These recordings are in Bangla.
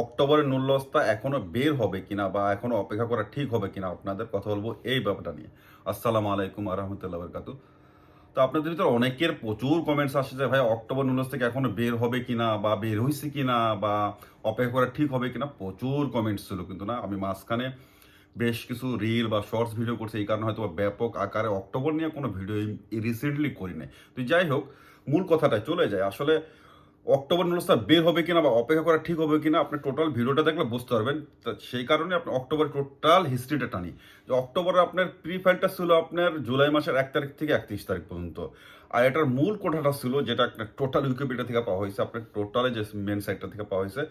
অক্টোবরের নুল্লস্তা এখনও বের হবে কিনা বা এখনও অপেক্ষা করা ঠিক হবে কিনা আপনাদের কথা বলব এই ব্যাপারটা নিয়ে। আসসালামু আলাইকুম আরহামতুল্লাহ বরকাতু তো আপনাদের ভিতরে অনেকের প্রচুর কমেন্টস আসছে যে, ভাই, অক্টোবর নুলস থেকে এখনও বের হবে কিনা বা বের হয়েছে কিনা বা অপেক্ষা করা ঠিক হবে কিনা? প্রচুর কমেন্টস ছিল কিন্তু না। আমি মাঝখানে বেশ কিছু রিল বা শর্টস ভিডিও করছি, এই কারণে হয়তো ব্যাপক আকারে অক্টোবর নিয়ে কোনো ভিডিও রিসেন্টলি করি নাই। তো যাই হোক, মূল কথাটা চলে যায় আসলে অক্টোবর নুলসটা বের হবে কিনা বা অপেক্ষা করা ঠিক হবে কিনা, আপনি টোটাল ভিডিওটা দেখলে বুঝতে পারবেন। তা সেই কারণে আপনি অক্টোবর টোটাল হিস্ট্রিটা টানি। যে অক্টোবরে আপনার প্রি ফাইলটা ছিল আপনার জুলাই মাসের এক তারিখ থেকে একত্রিশ তারিখ পর্যন্ত। আর এটার মূল কোঠাটা ছিল যেটা আপনার টোটাল উইকিপিডিয়া থেকে পাওয়া হয়েছে, আপনার টোটালে যে মেন সাইটটা থেকে পাওয়া হয়েছে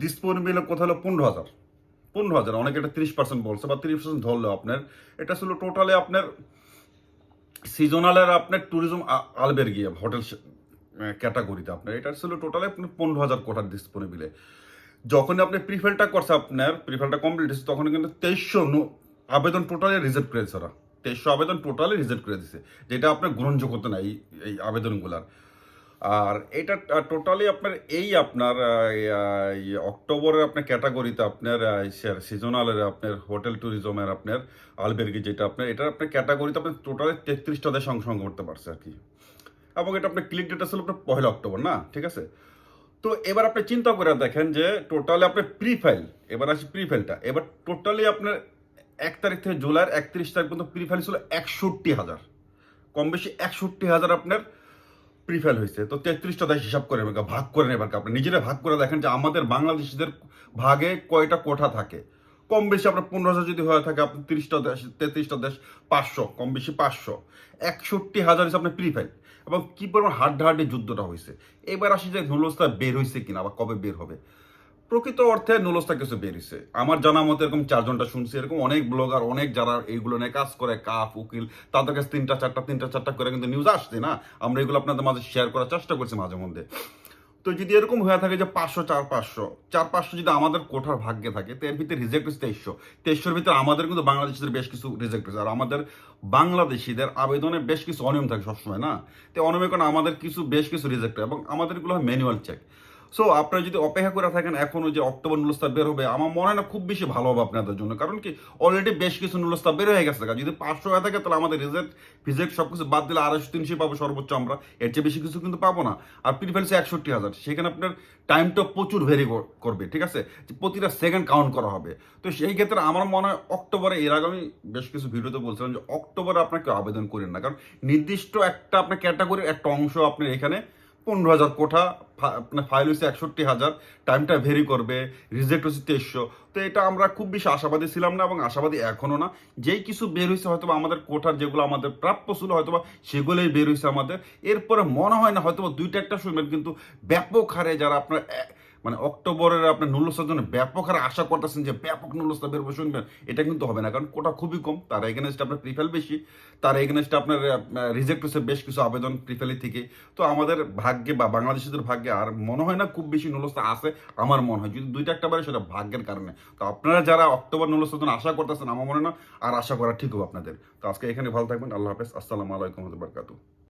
ডিসপোনেবল কথা হলো? পনেরো হাজার। পনেরো হাজার, অনেকে এটা তিরিশ পার্সেন্ট বলছে বা তিরিশ পার্সেন্ট ধরলো আপনার। এটা ছিল টোটালে আপনার সিজনালের আপনার ট্যুরিজম আলবেরগিয়া হোটেল ক্যাটাগরিতে আপনার। এটা ছিল টোটালে পনেরো হাজার কোটার ডিসপোনেবিলে যখন আপনি প্রিফেলটা করছে আপনার প্রিফেলটা কমপ্লিট হচ্ছে তখন কিন্তু তেইশশো আবেদন টোটালে রিজেক্ট করে দিচ্ছে ওরা। তেইশশো আবেদন টোটালে রিজেক্ট করে দিচ্ছে যেটা আপনার গ্রহণযোগ্যতা না এই এই আবেদনগুলার। আর এটা টোটালি আপনার এই আপনার অক্টোবরের আপনার ক্যাটাগরিতে আপনার সিজনালের আপনার হোটেল ট্যুরিজমের আপনার আলবেরগি যেটা আপনার এটা আপনার ক্যাটাগরিতে আপনার টোটালি তেত্রিশটা দেশ অংশগ্রহণ করতে পারছে আর কি। এবং এটা আপনার ক্লিক ডেট ছিল আপনার পহেলা অক্টোবর, না? ঠিক আছে? তো এবার আপনি চিন্তা করে দেখেন যে টোটালি আপনার প্রি ফাইল এবার আসি প্রি ফাইলটা এবার টোটালি আপনার এক তারিখ থেকে জুলাইয়ের একত্রিশ তারিখ পর্যন্ত প্রি ফাইল ছিল একষট্টি হাজার। কম বেশি একষট্টি হাজার আপনার প্রি ফাইল হয়েছে। তো তেত্রিশটা দেশ হিসাব করে নেবেন ভাগ করে নেবেন আপনি নিজেরা ভাগ করে দেখেন যে আমাদের বাংলাদেশিদের ভাগে কয়টা কোঠা থাকে। কম বেশি আপনার পনেরো হাজার যদি হয়ে থাকে, আপনি তিরিশটা দেশ, তেত্রিশটা দেশ পাঁচশো, কম বেশি পাঁচশো। একষট্টি হাজার হিসেবে আপনার প্রিফেল এবং কি পরিমাণ হাড্ডাহাড্ডি যুদ্ধটা হয়েছে এবার আসি যে নুলস্তা বের হয়েছে কিনা বা কবে বের হবে। প্রকৃত অর্থে নুলস্তা কিছু বেরিয়েছে আমার জানা মতো এরকম চারজনটা শুনছি, এরকম অনেক ব্লগার, অনেক যারা এইগুলো নিয়ে কাজ করে, কাফ, উকিল, তাদের কাছে তিনটা, চারটা তিনটা, চারটা করে কিন্তু নিউজ আসছে না। আমরা এগুলো আপনাদের মাঝে শেয়ার করার চেষ্টা করছি মাঝে মধ্যে। তো যদি এরকম হয়ে থাকে যে পাঁচশো, চার পাঁচশো চার পাঁচশো যদি আমাদের কোঠার ভাগ্যে থাকে, তো এর ভিতরে রিজেক্ট হচ্ছে তেইশশো। তেইশশোর ভিতরে আমাদের কিন্তু বাংলাদেশিদের বেশ কিছু রিজেক্ট হয়েছে আর আমাদের বাংলাদেশিদের আবেদনে বেশ কিছু অনিয়ম থাকে সবসময়, না? তো অনিয়মের কারণে আমাদের কিছু, বেশ কিছু রিজেক্ট হয় এবং আমাদেরগুলো হয় ম্যানুয়াল চেক সো আপনারা যদি অপেক্ষা করে থাকেন, এখনও যে অক্টোবর নুলস্তা বের হবে, আমার মনে হয় না খুব বেশি ভালো হবে আপনাদের জন্য। কারণ কি অলরেডি বেশ কিছু নুলস্তা বের হয়ে গেছে। যদি পাঁচশো হয়ে থাকে, তাহলে আমাদের রিজেক্ট ফিজেক্ট সব কিছু বাদ দিলে আড়াইশো তিনশো পাবো সর্বোচ্চ আমরা। এর চেয়ে বেশি কিছু কিন্তু পাবো না। আর প্রিফেলসে একষট্টি হাজার। সেখানে আপনার টাইমটা প্রচুর ভেরি করবে, ঠিক আছে? প্রতিটা সেকেন্ড কাউন্ট করা হবে। তো সেই ক্ষেত্রে আমার মনে হয় অক্টোবরে, এর আগে আমি বেশ কিছু ভিডিওতে বলছিলাম যে অক্টোবরে আপনাকে আবেদন করেন না। কারণ নির্দিষ্ট একটা আপনার ক্যাটাগরির একটা অংশ আপনি এখানে পনেরো হাজার কোঠা আপনার ফাইল হয়েছে একষট্টি হাজার টাইমটা ভেরি করবে রিজেক্ট হয়েছে তেইশশো। তো এটা আমরা খুব বেশি আশাবাদী ছিলাম না এবং আশাবাদী এখনও না। যেই কিছু বের হয়েছে হয়তো আমাদের কোঠার যেগুলো আমাদের প্রাপ্য ছিল হয়তো বা সেগুলোই বের হয়েছে আমাদের। এরপরে মনে হয় না হয়তো দুইটা একটা শুনবেন কিন্তু ব্যাপক হারে যারা আপনার মানে অক্টোবরের আপনার নুলস্তার জন্য ব্যাপক হারে আশা করতেছেন যে ব্যাপক নুলস্তা বেরোবে শুনবেন। এটা কিন্তু হবে না, কারণ কোটা খুবই কম। তার এগেনস্টে আপনার প্রিফেল বেশি, তার এগেনস্টে আপনার রিজেক্ট হচ্ছে বেশ কিছু আবেদন প্রিফেলি থেকে। তো আমাদের ভাগ্যে বা বাংলাদেশিদের ভাগ্যে আর মনে হয় না খুব বেশি নুলস্তা আছে, আমার মনে হয়। যদি দুইটা একটা বারে, সেটা ভাগ্যের কারণে। তো আপনারা যারা অক্টোবর নুলস্তার জন্য আশা করতেছেন, আমার মনে না, আর আশা করা ঠিক হবে আপনাদের। তো আজকে এখানে ভালো থাকবেন, আল্লাহ হাফেজ, আসসালামু আলাইকুম বারকাতু